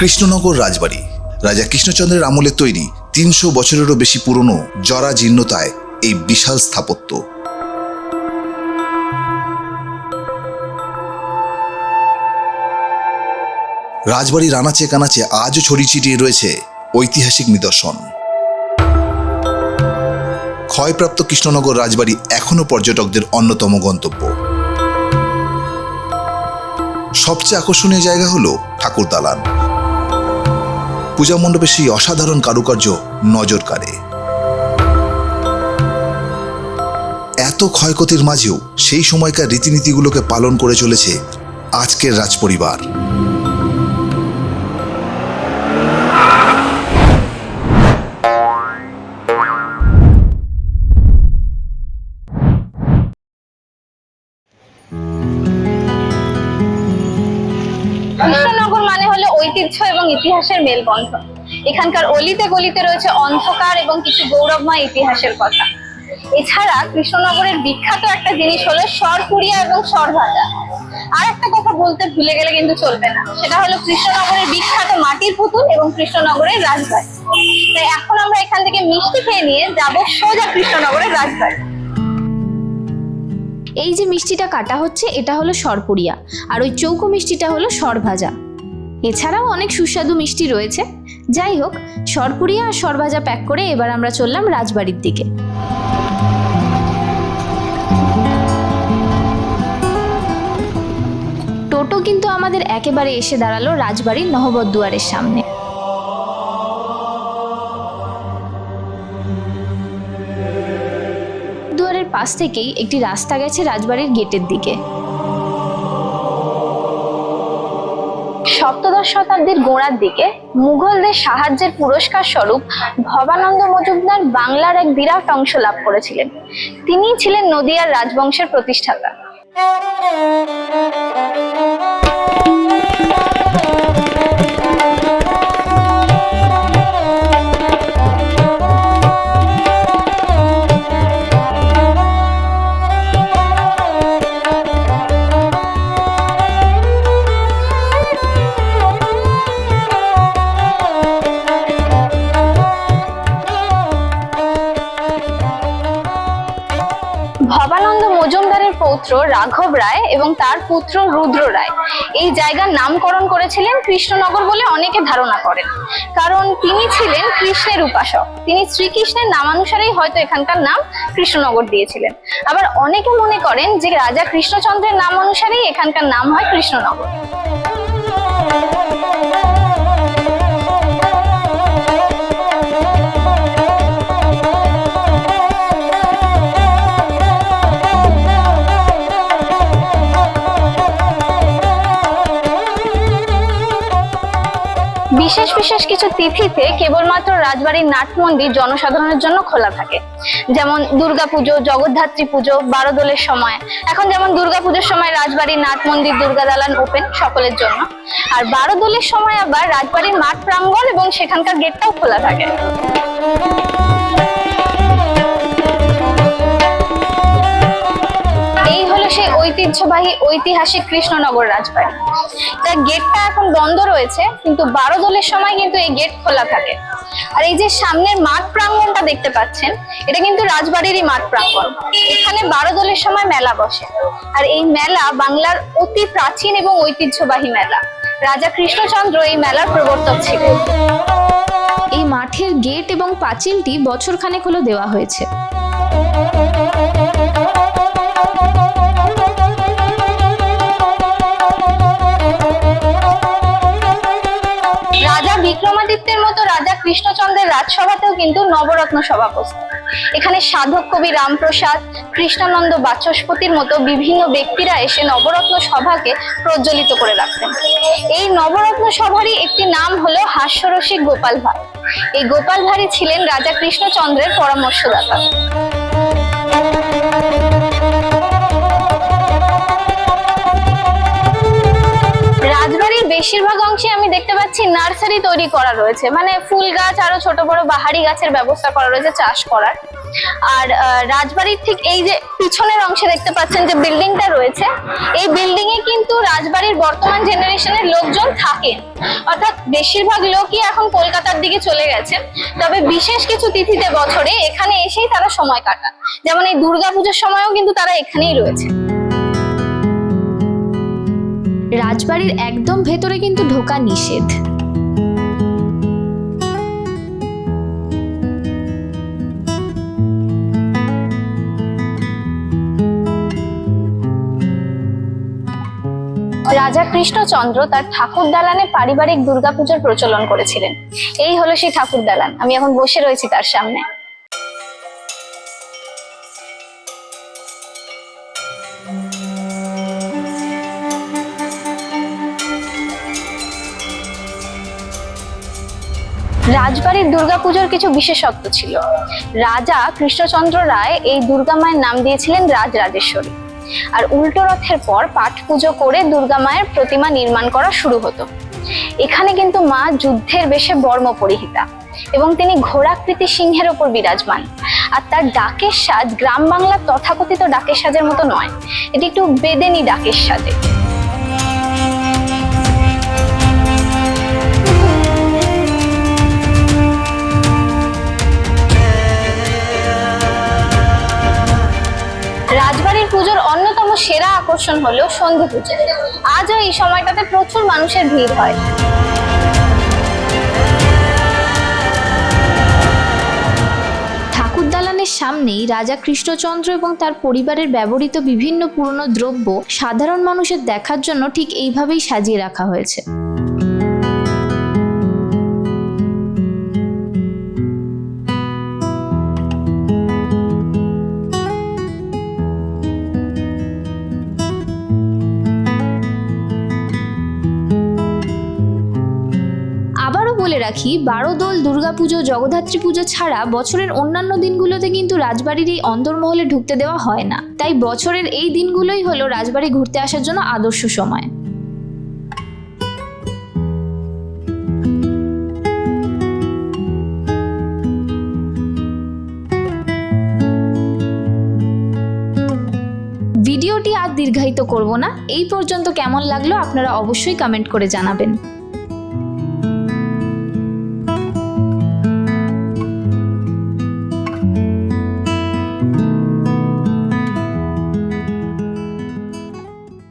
কৃষ্ণনগর রাজবাড়ি। রাজা কৃষ্ণচন্দ্রের আমলে তৈরি তিনশো বছরেরও বেশি পুরনো জরা জীর্ণতায় এই বিশাল স্থাপত্য। রাজবাড়ির আনাচে কানাচে আজও ছড়িয়ে ছিটিয়ে রয়েছে ঐতিহাসিক নিদর্শন। ক্ষয়প্রাপ্ত কৃষ্ণনগর রাজবাড়ি এখনও পর্যটকদের অন্যতম গন্তব্য। সবচেয়ে আকর্ষণীয় জায়গা হল ঠাকুর দালান পূজা মণ্ডপে সেই অসাধারণ কারুকার্য নজর কাড়ে। এত ক্ষয়ক্ষতির মাঝেও সেই সময়কার রীতিনীতিগুলোকে পালন করে চলেছে আজকের রাজপরিবার। ঐতিহ্য এবং ইতিহাসের মেলবন্ধন। এখানকার অলিতে গলিতে রয়েছে অন্ধকার এবং কিছু গৌরবময় ইতিহাসের কথা। এছাড়া কৃষ্ণনগরের বিখ্যাত একটা জিনিস হলো সরপুরিয়া এবং সরভাজা আর একটা কথা বলতে ভুলে গেলে কিন্তু চলবে না। সেটা হলো কৃষ্ণনগরের বিখ্যাত মাটির পুতুল এবং কৃষ্ণনগরের রাজবাড়ি। তাই এখন আমরা এখান থেকে মিষ্টি খেয়ে নিয়ে যাব সোজা কৃষ্ণনগরের রাজবাড়ি। এই যে মিষ্টিটা কাটা হচ্ছে, এটা হলো সরপুরিয়া আর ওই চৌকো মিষ্টিটা হলো সরভাজা এছাড়াও অনেক সুস্বাদু মিষ্টি রয়েছে। যাই হোক সরপুরিয়া আর সরভাজা প্যাক করে এবার আমরা চললাম রাজবাড়ির দিকে। টোটো কিন্তু আমাদের একেবারে এসে দাঁড়াল রাজবাড়ির নহবদ্দুয়ারের সামনে। দুয়ারের পাশ থেকেই একটি রাস্তা গেছে রাজবাড়ির গেটের দিকে। সপ্তদশ শতাব্দীর গোড়ার দিকে মুঘলদের সাহায্যের পুরস্কার স্বরূপ ভবানন্দ মজুমদার বাংলার এক বিরাট অংশ লাভ করেছিলেন। তিনি ছিলেন নদিয়ার রাজবংশের প্রতিষ্ঠাতা। ভবানন্দ মজুমদারের পৌত্র রাঘব রায় এবং তার পুত্র রুদ্র রায়। এই জায়গার নামকরণ করেছিলেন কৃষ্ণনগর বলে অনেকে ধারণা করেন। কারণ তিনি ছিলেন কৃষ্ণের উপাসক। তিনি শ্রীকৃষ্ণের নামানুসারেই হয়তো এখানকার নাম কৃষ্ণনগর দিয়েছিলেন। আবার অনেকে মনে করেন যে রাজা কৃষ্ণচন্দ্রের নাম অনুসারেই এখানকার নাম হয় কৃষ্ণনগর। তিথিতে কেবলমাত্র রাজবাড়ির নাট মন্দির জনসাধারণের জন্য খোলা থাকে। যেমন দুর্গাপুজো, জগদ্ধাত্রী পুজো, বারোদোলের সময়। এখন যেমন দুর্গাপুজোর সময় রাজবাড়ির নাট মন্দির, দুর্গা দালান ওপেন সকলের জন্য। আর বারোদোলের সময় আবার রাজবাড়ির মাঠ প্রাঙ্গণ এবং সেখানকার গেটটাও খোলা থাকে। ঐতিহ্যবাহী ঐতিহাসিক কৃষ্ণনগর রাজবাড়ি। তার গেটটা এখন বন্ধ রয়েছে, কিন্তু বারো দলের সময় কিন্তু এই গেট খোলা থাকে। আর এই যে সামনের মাঠ প্রাঙ্গণটা দেখতে পাচ্ছেন, এটা কিন্তু রাজবাড়িরই মাঠ প্রাঙ্গণ এখানে বারো দলের সময় মেলা বসে। আর এই মেলা বাংলার অতি প্রাচীন এবং ঐতিহ্যবাহী মেলা। রাজা কৃষ্ণচন্দ্র এই মেলার প্রবর্তক ছিলেন। এই মাঠের গেট এবং পাঁচিলটি বছরখানেক হলো দেওয়া হয়েছে। কৃষ্ণচন্দ্রের রাজসভাতেও কিন্তু নবরত্ন সভা বসত এখানে সাধক কবি রামপ্রসাদ, কৃষ্ণানন্দ বাচস্পতির মতো বিভিন্ন ব্যক্তিরা এসে নবরত্ন সভাকে প্রজ্বলিত করে রাখতেন। এই নবরত্ন সভারই একটি নাম হলো হাস্যরসিক গোপাল ভাঁড়। এই গোপাল ভাঁড়ই ছিলেন রাজা কৃষ্ণচন্দ্রের পরামর্শদাতা। বেশিরভাগ অংশে আমি দেখতে পাচ্ছি নার্সারি তৈরি করা রয়েছে। মানে ফুল গাছ আরও ছোট বড় বাহারি গাছের ব্যবস্থা করা রয়েছে চাষ করার। আর রাজবাড়ির ঠিক এই যে পিছনের অংশে দেখতে পাচ্ছেন যে বিল্ডিংটা রয়েছে, এই বিল্ডিং এ কিন্তু রাজবাড়ির বর্তমান জেনারেশনের লোকজন থাকে। অর্থাৎ বেশিরভাগ লোকই এখন কলকাতার দিকে চলে গেছে। তবে বিশেষ কিছু তিথিতে বছরে এখানে এসেই তারা সময় কাটান। যেমন এই দুর্গাপুজোর সময়ও কিন্তু তারা এখানেই রয়েছে। রাজবাড়ির একদম ভেতরে কিন্তু ঢোকা নিষেধ। রাজা কৃষ্ণচন্দ্র তার ঠাকুর দালানে পারিবারিক দুর্গাপুজোর প্রচলন করেছিলেন। এই হলো সেই ঠাকুর দালান। আমি এখন বসে রয়েছি তার সামনে। রাজবাড়ির দুর্গাপুজোর কিছু বিশেষত্ব ছিল। রাজা কৃষ্ণচন্দ্র রায় এই দুর্গা মায়ের নাম দিয়েছিলেন রাজরাজেশ্বরী। আর উল্টো রথের পর পাঠ পুজো করে দুর্গা মায়ের প্রতিমা নির্মাণ করা শুরু হতো। এখানে কিন্তু মা যুদ্ধের বেশে বর্ম পরিহিতা এবং তিনি ঘোড়াকৃতি সিংহের ওপর বিরাজমান। আর তার ডাকের সাজ গ্রাম বাংলার তথাকথিত ডাকের সাজের মতো নয়। এটি একটু বেদেনি ডাকের সাজে আকর্ষণ হলো সন্ধি পুজো। আজও এই সময়টাতে প্রচুর মানুষের ভিড় হয়। সামনেই রাজা কৃষ্ণচন্দ্র এবং তার পরিবারের ব্যবহৃত বিভিন্ন পুরনো দ্রব্য সাধারণ মানুষের দেখার জন্য ঠিক এইভাবেই সাজিয়ে রাখা হয়েছে। রাখি বারোদোল দুর্গাপুজো, জগদ্ধাত্রী পুজো ছাড়া বছরের অন্যান্য দিনগুলোতে কিন্তু রাজবাড়ির এই অন্দরমহলে ঢুকতে দেওয়া হয় না। তাই বছরের এই দিনগুলোই হলো রাজবাড়ি ঘুরতে আসার জন্য আদর্শ সময়। ভিডিওটি আর দীর্ঘায়িত করব না। এই পর্যন্ত কেমন লাগল আপনারা অবশ্যই কমেন্ট করে জানাবেন।